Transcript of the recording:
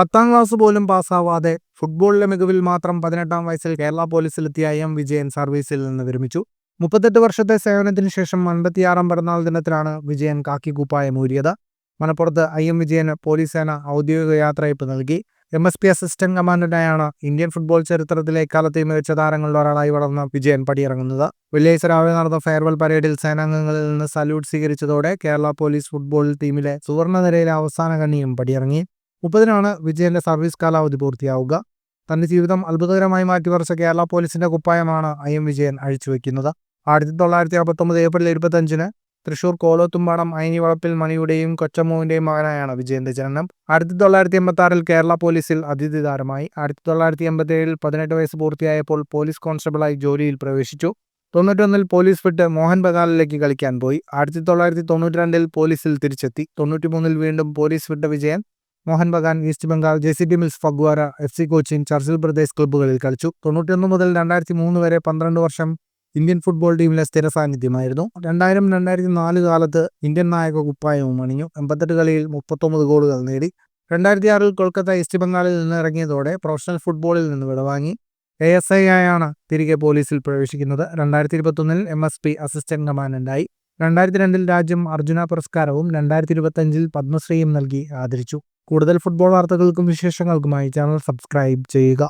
പത്താം ക്ലാസ് പോലും പാസ്സാവാതെ ഫുട്ബോളിലെ മികവിൽ മാത്രം പതിനെട്ടാം വയസ്സിൽ കേരള പോലീസിലെത്തിയ എം വിജയൻ സർവീസിൽ നിന്ന് വിരമിച്ചു. മുപ്പത്തെട്ട് വർഷത്തെ സേവനത്തിന് ശേഷം അൻപത്തിയാറാം പിറന്നാൾ ദിനത്തിലാണ് വിജയൻ കാക്കിക്കുപ്പായം ഊരിയത് മലപ്പുറത്ത് ഐ എം വിജയന് പോലീസ് സേന ഔദ്യോഗിക യാത്രയപ്പ് നൽകി. എം എസ് പി അസിസ്റ്റന്റ് കമാൻഡന്റായാണ് ഇന്ത്യൻ ഫുട്ബോൾ ചരിത്രത്തിലെ കാലത്തെ മികച്ച താരങ്ങളിൽ ഒരാളായി വളർന്ന വിജയൻ പടിയിറങ്ങുന്നത്. വെള്ളിയാഴ്ച രാവിലെ നടന്ന ഫെയർവെൽ പരേഡിൽ സേനാംഗങ്ങളിൽ നിന്ന് സല്യൂട്ട് സ്വീകരിച്ചതോടെ കേരള പോലീസ് ഫുട്ബോൾ ടീമിലെ സുവർണ നിരയിലെ അവസാന കണ്ണിയും പടിയിറങ്ങി. മുപ്പതിനാണ് വിജയന്റെ സർവീസ് കാലാവധി പൂർത്തിയാവുക. തന്റെ ജീവിതം അത്ഭുതകരമായി മാറ്റിമറിച്ച കേരള പോലീസിന്റെ കുപ്പായമാണ് ഐ എം വിജയൻ അഴിച്ചുവെക്കുന്നത്. ആയിരത്തി തൊള്ളായിരത്തി അറുപത്തൊമ്പത് ഏപ്രിൽ ഇരുപത്തഞ്ചിന് തൃശൂർ കോലോത്തുമ്പാടം അയനി വളപ്പിൽ മണിയുടെയും കൊച്ചമ്മുവിന്റെയും മകനായാണ് വിജയന്റെ ജനനം. ആയിരത്തി തൊള്ളായിരത്തി എൺപത്തി ആറിൽ കേരള പോലീസിൽ അതിഥി താരമായി ആയിരത്തി തൊള്ളായിരത്തി എൺപത്തി ഏഴിൽ പതിനെട്ട് വയസ്സ് പൂർത്തിയായപ്പോൾ പോലീസ് കോൺസ്റ്റബിളായി ജോലിയിൽ പ്രവേശിച്ചു. തൊണ്ണൂറ്റൊന്നിൽ പോലീസ് വിട്ട് മോഹൻ ബഗാലിലേക്ക് കളിക്കാൻ പോയി. ആയിരത്തി തൊള്ളായിരത്തി തൊണ്ണൂറ്റി രണ്ടിൽ പോലീസിൽ തിരിച്ചെത്തി. തൊണ്ണൂറ്റി മൂന്നിൽ വീണ്ടും പോലീസ് വിട്ട Vijayan Mohun Bagan East Bengal J C B mills Phagwara F C Cochin Churchill Pradesh ക്ലബ്ബുകളിൽ കളിച്ചു. തൊണ്ണൂറ്റിയൊന്ന് മുതൽ രണ്ടായിരത്തി മൂന്ന് വരെ പന്ത്രണ്ട് വർഷം ഇന്ത്യൻ ഫുട്ബോൾ ടീമിലെ സ്ഥിര സാന്നിധ്യമായിരുന്നു. രണ്ടായിരം രണ്ടായിരത്തി നാല് കാലത്ത് ഇന്ത്യൻ നായക കുപ്പായവും അണിഞ്ഞു. എൺപത്തെട്ട് കളിയിൽ മുപ്പത്തൊമ്പത് ഗോളുകൾ നേടി. രണ്ടായിരത്തി ആറിൽ കൊൽക്കത്ത ഈസ്റ്റ് ബംഗാളിൽ നിന്ന് ഇറങ്ങിയതോടെ പ്രൊഫഷണൽ ഫുട്ബോളിൽ നിന്ന് വിടവാങ്ങി. എ എസ് ഐ ആയാണ് തിരികെ പോലീസിൽ പ്രവേശിക്കുന്നത്. രണ്ടായിരത്തി ഇരുപത്തൊന്നിൽ എം എസ് പി അസിസ്റ്റന്റ് കമാൻഡന്റായി. രണ്ടായിരത്തി രണ്ടിൽ രാജ്യം അർജുന പുരസ്കാരവും രണ്ടായിരത്തി ഇരുപത്തഞ്ചിൽ പത്മശ്രീയും നൽകി ആദരിച്ചു. കൂടുതൽ ഫുട്ബോൾ വാർത്തകൾക്കും വിശേഷങ്ങൾക്കുമായി ചാനൽ സബ്സ്ക്രൈബ് ചെയ്യുക.